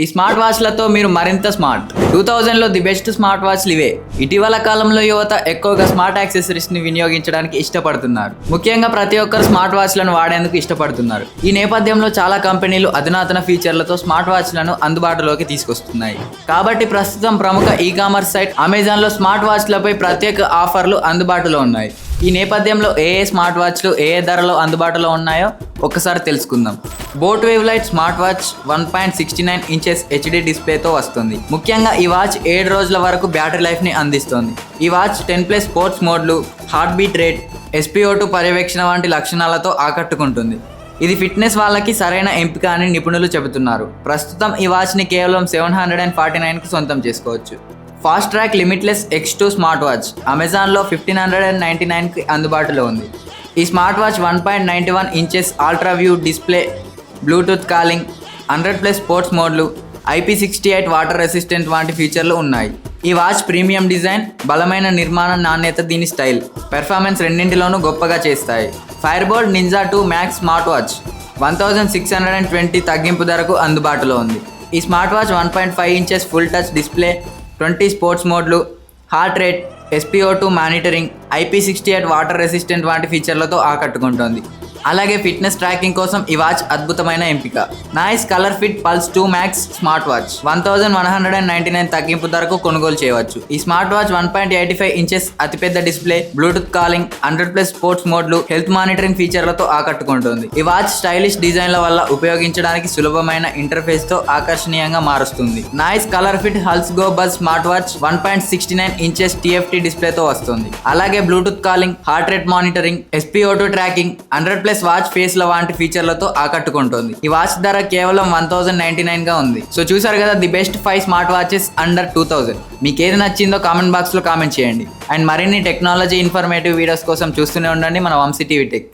ఈ స్మార్ట్ వాచ్లతో మీరు మరింత స్మార్ట్. టూ థౌజండ్లో ది బెస్ట్ స్మార్ట్ వాచ్లు ఇవే. ఇటీవల కాలంలో యువత ఎక్కువగా స్మార్ట్ యాక్సెసరీస్ని వినియోగించడానికి ఇష్టపడుతున్నారు. ముఖ్యంగా ప్రతి ఒక్కరు స్మార్ట్ వాచ్లను వాడేందుకు ఇష్టపడుతున్నారు. ఈ నేపథ్యంలో చాలా కంపెనీలు అధునాతన ఫీచర్లతో స్మార్ట్ వాచ్లను అందుబాటులోకి తీసుకొస్తున్నాయి. కాబట్టి ప్రస్తుతం ప్రముఖ ఈ కామర్స్ సైట్ అమెజాన్లో స్మార్ట్ వాచ్లపై ప్రత్యేక ఆఫర్లు అందుబాటులో ఉన్నాయి. ఈ నేపథ్యంలో ఏ ఏ స్మార్ట్ వాచ్లు ఏ ఏ ధరలో అందుబాటులో ఉన్నాయో ఒక్కసారి తెలుసుకుందాం. Boat wave light smart watch one point sixty nine inches HD డిస్ప్లేతో వస్తుంది. ముఖ్యంగా ఈ వాచ్ ఏడు రోజుల వరకు బ్యాటరీ లైఫ్ని అందిస్తుంది. ఈ వాచ్ టెన్ ప్లస్ స్పోర్ట్స్ మోడ్లు heart beat rate SPO two పర్యవేక్షణ వంటి లక్షణాలతో ఆకట్టుకుంటుంది. ఇది ఫిట్నెస్ వాళ్ళకి సరైన ఎంపిక అని నిపుణులు చెబుతున్నారు. ప్రస్తుతం ఈ వాచ్ని కేవలం సెవెన్ హండ్రెడ్ అండ్ ఫార్టీ నైన్కి సొంతం చేసుకోవచ్చు. Fast track limitless x two smart watch అమెజాన్లో ఫిఫ్టీన్ హండ్రెడ్ అండ్ నైంటీ నైన్కి అందుబాటులో ఉంది. ఈ smart watch one point ninety one inches ultra view display bluetooth calling hundred plus sports మోడ్లు IP sixty eight water resistant వంటి ఫీచర్లు ఉన్నాయి. ఈ వాచ్ ప్రీమియం డిజైన్ బలమైన నిర్మాణ నాణ్యత దీని స్టైల్ పెర్ఫార్మెన్స్ రెండింటిలోనూ గొప్పగా చేస్తాయి. Fire boltt ninja two max smart watch one thousand six hundred and twenty తగ్గింపు ధరకు అందుబాటులో ఉంది. ఈ smart watch one point five inches full touch display twenty sports మోడ్లు heart rate SPO two monitoring IP sixty eight water resistant వంటి ఫీచర్లతో ఆకట్టుకుంటోంది. అలాగే fitness tracking కోసం ఈ వాచ్ అద్భుతమైన ఎంపిక. Noise colour fit pulse two max smart watch one thousand one hundred and ninety nine తగ్గింపు ధరకు కొనుగోలు చేయవచ్చు. ఈ smart watch one point eighty five inches అతిపెద్ద display bluetooth calling hundred plus sports మోడ్లు హెల్త్ మానిటరింగ్ ఫీచర్లతో ఆకట్టుకుంటుంది. ఈ వాచ్ స్టైలిష్ డిజైన్ల వల్ల ఉపయోగించడానికి సులభమైన ఇంటర్ఫేస్తో ఆకర్షణీయంగా మారుస్తుంది. Noise colour fit pulse go buzz smart watch one point sixty nine inches TFT డిస్ప్లేతో వస్తుంది. అలాగే bluetooth calling heart rate monitoring SPO two tracking hundred plus watch face ల వంటి ఫీచర్లతో ఆకట్టుకుంటుంది. ఈ వాచ్ ధర కేవలం వన్ థౌసండ్ నైన్టీ నైన్గా ఉంది. సో చూసారు కదా the best five smart watches under two thousand. మీకు ఏది నచ్చిందో కామెంట్ బాక్స్లో కామెంట్ చేయండి. అండ్ మరిన్ని టెక్నాలజీ ఇన్ఫర్మేటివ్ వీడియోస్ కోసం చూస్తూనే ఉండండి మన వంశీ టీవీ టెక్.